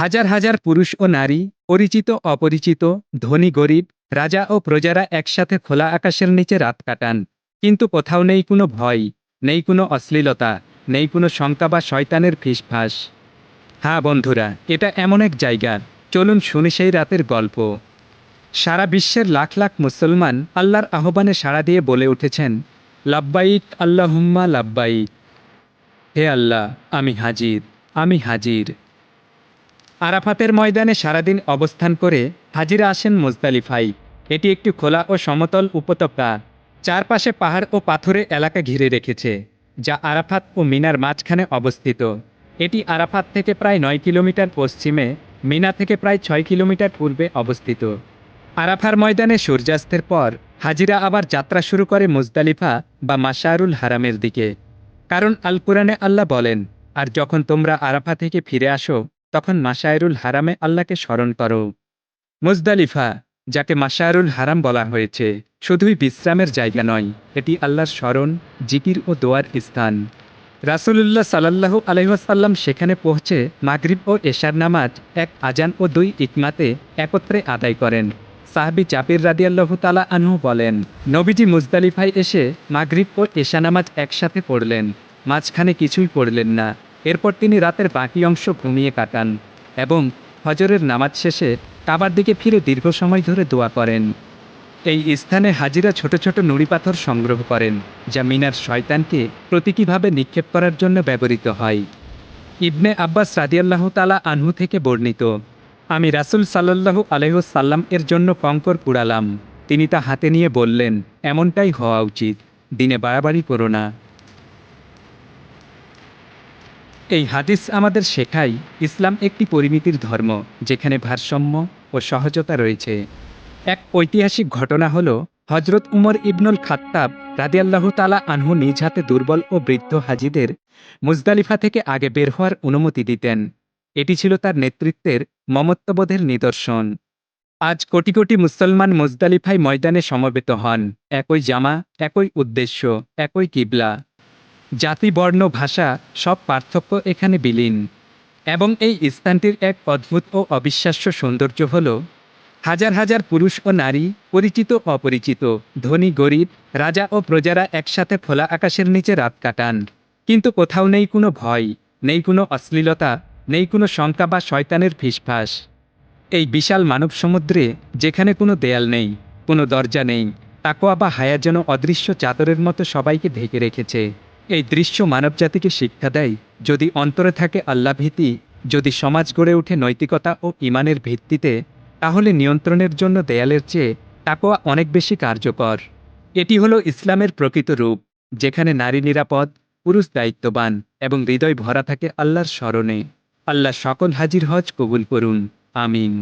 হাজার হাজার পুরুষ ও নারী, পরিচিত অপরিচিত, ধনী, গরিব, রাজা ও প্রজারা একসাথে খোলা আকাশের নিচে রাত কাটান। কিন্তু কোথাও নেই কোনো ভয়, নেই কোনো অশ্লীলতা, নেই কোনো শঙ্কা বা শয়তানের ফিসফাস। হ্যাঁ বন্ধুরা, এটা এমন এক জায়গা। চলুন শুনি সেই রাতের গল্প। সারা বিশ্বের লাখ লাখ মুসলমান আল্লাহর আহ্বানে সাড়া দিয়ে বলে উঠেছেন লাব্বাইক আল্লাহুম্মা লাব্বাইক হে আল্লাহ, আমি হাজির আমি হাজির। আরাফাতের ময়দানে সারাদিন অবস্থান করে হাজিরা আসেন মুজদালিফাই এটি একটি খোলা ও সমতল উপত্যকা। চারপাশে পাহাড় ও পাথরে এলাকা ঘিরে রেখেছে, যা আরাফাত ও মিনার মাঝখানে অবস্থিত। এটি আরাফাত থেকে প্রায় নয় কিলোমিটার পশ্চিমে, মিনা থেকে প্রায় ছয় কিলোমিটার পূর্বে অবস্থিত। আরাফার ময়দানে সূর্যাস্তের পর হাজিরা আবার যাত্রা শুরু করে মুজদালিফা বা মাশারুল হারামের দিকে। কারণ আল কুরআনে আল্লাহ বলেন, আর যখন তোমরা আরাফা থেকে ফিরে আসো তখন মাশায়রুল হারামে আল্লাহকে স্মরণ করো। মুজদালিফা, যাকে মাশায়রুল হারাম বলা হয়েছে, শুধুই বিশ্রামের জায়গা নয়, এটি আল্লাহর স্মরণ, জিকির ও দোয়ার স্থান। রাসূলুল্লাহ সাল্লাল্লাহু আলহিহাসাল্লাম সেখানে পৌঁছে মাগরিব ও এশার নামাজ এক আজান ও দুই ইকমাতে একত্রে আদায় করেন। সাহাবি জাবির রাদিয়াল্লাহু তালা আনহু বলেন, নবীজি মুজদালিফায় এসে মাগরিব ও এশা নামাজ একসাথে পড়লেন, মাঝখানে কিছুই পড়লেন না। এরপর তিনি রাতের বাকি অংশ ঘুমিয়ে কাটান এবং হজরের নামাজ শেষে কাবার দিকে ফিরে দীর্ঘ সময় ধরে দোয়া করেন। এই স্থানে হাজিরা ছোট ছোট নুড়ি পাথর সংগ্রহ করেন, যা মিনার শয়তানকে প্রতীকীভাবে নিক্ষেপ করার জন্য ব্যবহৃত হয়। ইবনে আব্বাস রাদিয়াল্লাহু তালা আনহু থেকে বর্ণিত, আমি রাসূল সাল্লাল্লাহু আলহ্লাম এর জন্য কঙ্কর কুড়ালাম। তিনি তা হাতে নিয়ে বললেন, এমনটাই হওয়া উচিত, দিনে বাড়াবাড়ি করো না এই হাদিস আমাদের শেখায় ইসলাম একটি পরিমিতির ধর্ম, যেখানে ভারসাম্য ও সহজতা রয়েছে। এক ঐতিহাসিক ঘটনা হল হজরত উমর ইবনুল খাত্তাব রাদিয়াল্লাহু তালা আনহু নিজ হাতে দুর্বল ও বৃদ্ধ হাজিদের মুজদালিফা থেকে আগে বের হওয়ার অনুমতি দিতেন। এটি ছিল তার নেতৃত্বের মমত্ববোধের নিদর্শন। আজ কোটি কোটি মুসলমান মুজদালিফায় ময়দানে সমবেত হন। একই জামা, একই উদ্দেশ্য, একই কিবলা। জাতি বর্ণ ভাষা সব পার্থক্য এখানে বিলীন। এবং এই স্থানটির এক অদ্ভুত ও অবিশ্বাস্য সৌন্দর্য হল, হাজার হাজার পুরুষ ও নারী, পরিচিত অপরিচিত, ধনী, গরিব, রাজা ও প্রজারা একসাথে খোলা আকাশের নিচে রাত কাটান। কিন্তু কোথাও নেই কোনো ভয়, নেই কোনো অশ্লীলতা, নেই কোনো শঙ্কা বা শয়তানের ফিসফাস। এই বিশাল মানব সমুদ্রে যেখানে কোনো দেয়াল নেই, কোনো দরজা নেই, তাকোয়া বা হায়া যেন অদৃশ্য চাদরের মতো সবাইকে ঢেকে রেখেছে। এই দৃশ্য মানবজাতিকে শিক্ষা দেয় যদি অন্তরে থাকে আল্লাভীতি যদি সমাজ গড়ে ওঠে নৈতিকতা ও ইমানের ভিত্তিতে, তাহলে নিয়ন্ত্রণের জন্য দেয়ালের চেয়ে তাকোয়া অনেক বেশি কার্যকর। এটি হলো ইসলামের প্রকৃত রূপ, যেখানে নারী নিরাপদ, পুরুষ দায়িত্ববান এবং হৃদয় ভরা থাকে আল্লাহর স্মরণে। আল্লাহ সকল হাজির হজ কবুল করুন। আমিন।